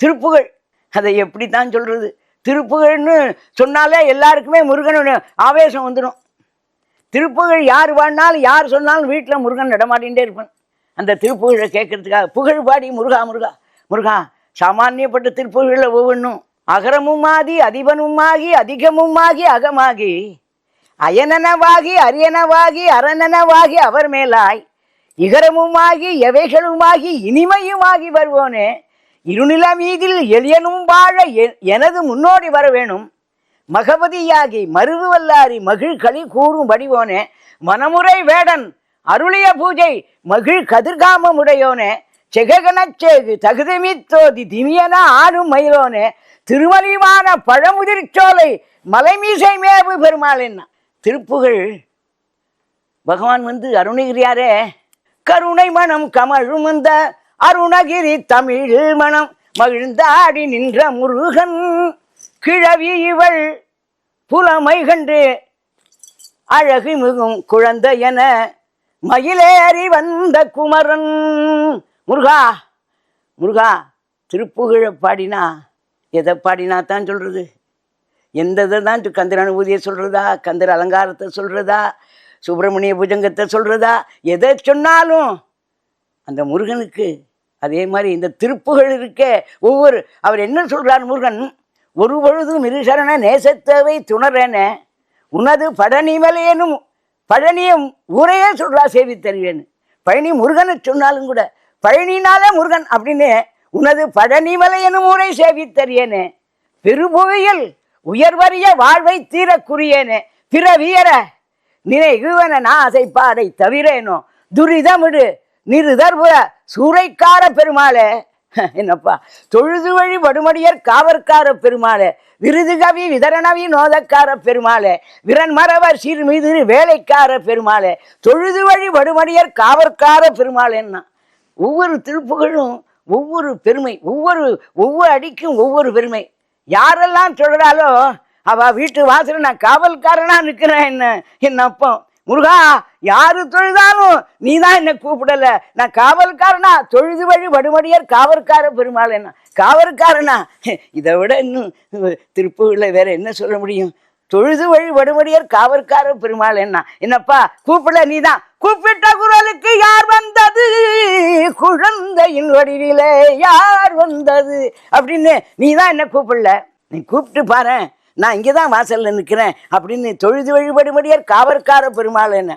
திருப்புகழ். அதை எப்படி தான் சொல்றது? திருப்புகழ்னு சொன்னாலே எல்லாருக்குமே முருகனோட ஆவேசம் வந்துடும் திருப்புகழ் யார் பாடினாலும் யார் சொன்னாலும் வீட்டில் முருகன் நடமாடிகிட்டே இருப்பேன். அந்த திருப்புகழை கேட்கறதுக்காக புகழ் பாடி முருகா முருகா முருகா சாமானியப்பட்ட திருப்புகழில் ஒவ்வொன்றும் அகரமும் ஆகி அதிபனும் ஆகி அதிகமும் ஆகி அகமாகி அயனனவாகி அரியனவாகி அரணனவாகி அவர் மேலாய். இகரமுமாகி எவைகளுமாகி இனிமையுமாகி வருவோனே இருநில மீதில் எளியனும் வாழ எ- எனது முன்னோடி வர வேணும் மகபதியாகி மருது வல்லாரி மகிழ் களி கூறும் வடிவோனே மனமுறை வேடன் அருளிய பூஜை மகிழ் கதிர்காமமுடையோனே செககனச்சேகு தகுதிமித்தோதி திமியன ஆடும் மயிலோனே திருமலிவான பழமுதிர்ச்சோலை மலைமீசை மேவு பெருமாள் என்ன திருப்புகழ். பகவான் வந்து அருணகிரியாரே கருணை மனம் கமழுமந்த அருணகிரி தமிழ் மனம் மகிழ்ந்தாடி நின்ற முருகன். கிழவி இவள் புலமை கண்டு அழகு மிகும் குழந்தை என மயிலேறி வந்த குமரன். முருகா முருகா திருப்புகழ பாடினா எதை பாடினா தான் சொல்றது? எந்த இதை தான் கந்தர் அனுபூதியை சொல்கிறதா கந்தர் அலங்காரத்தை சொல்கிறதா சுப்பிரமணிய புஜங்கத்தை சொல்கிறதா எதை சொன்னாலும் அந்த முருகனுக்கு அதே மாதிரி இந்த திருப்புகள் இருக்கே ஒவ்வொரு அவர் என்ன சொல்கிறார் முருகன்? ஒரு பொழுதும் இருசரண நேசத்தவை துணரேன உனது பழனிமலையனும் பழனியும் ஊரையே சொல்கிறா சேவி தருவேன்னு பழனி முருகனை சொன்னாலும் கூட பழனினாலே முருகன் அப்படின்னு உனது பழனிமலையனும் ஊரை சேவி தரியேனே பெருபுவியில் உயர்வறிய வாழ்வை தீரக்குரியேனே பிற பிறவியர நினைகுவன நாசை பாடை தவிரேனோ துரிதமிடு நிறுதர்புர சூறைக்கார பெருமாளே. என்னப்பா தொழுது வழி வடுமடியர் காவற்கார பெருமாளே விருது கவி விதரணவி நோதக்கார பெருமாளே விரன் மறவர் மீது வேலைக்கார பெருமாளே தொழுது வழி வடுமடியர் காவற்கார பெருமாளேன்னா ஒவ்வொரு திருப்புகளும் ஒவ்வொரு பெருமை ஒவ்வொரு ஒவ்வொரு அடிக்கும் ஒவ்வொரு பெருமை. யாரெல்லாம் சொல்கிறாலோ அவ வீட்டு வாசல் நான் காவல்காரனாக நிற்கிறேன் என்ன என் அப்போ முருகா யாரு தொழுதாலும் நீ தான் என்னை கூப்பிடல. நான் காவல்காரனா தொழுது வழி வடுமடியர் காவற்கார பெருமாள் என்ன? காவற்காரனா? இதை விட இன்னும் திருப்பூரில் வேற என்ன சொல்ல முடியும்? தொழுது வழி வடுமடியர் காவற்கார பெருமாள் என்ன? என்னப்பா கூப்பிடல நீ தான் கூப்பிட்ட குரலுக்கு யார் வந்தது? குழந்தையின் வடிவிலே யார் வந்தது? அப்படின்னு நீ தான் என்ன கூப்பிடல? நீ கூப்பிட்டு பாரு நான் இங்கே தான் வாசலில் நிற்கிறேன் அப்படின்னு தொழுது வழிபடுபடியார் காவற்கார பெருமாள் என்ன?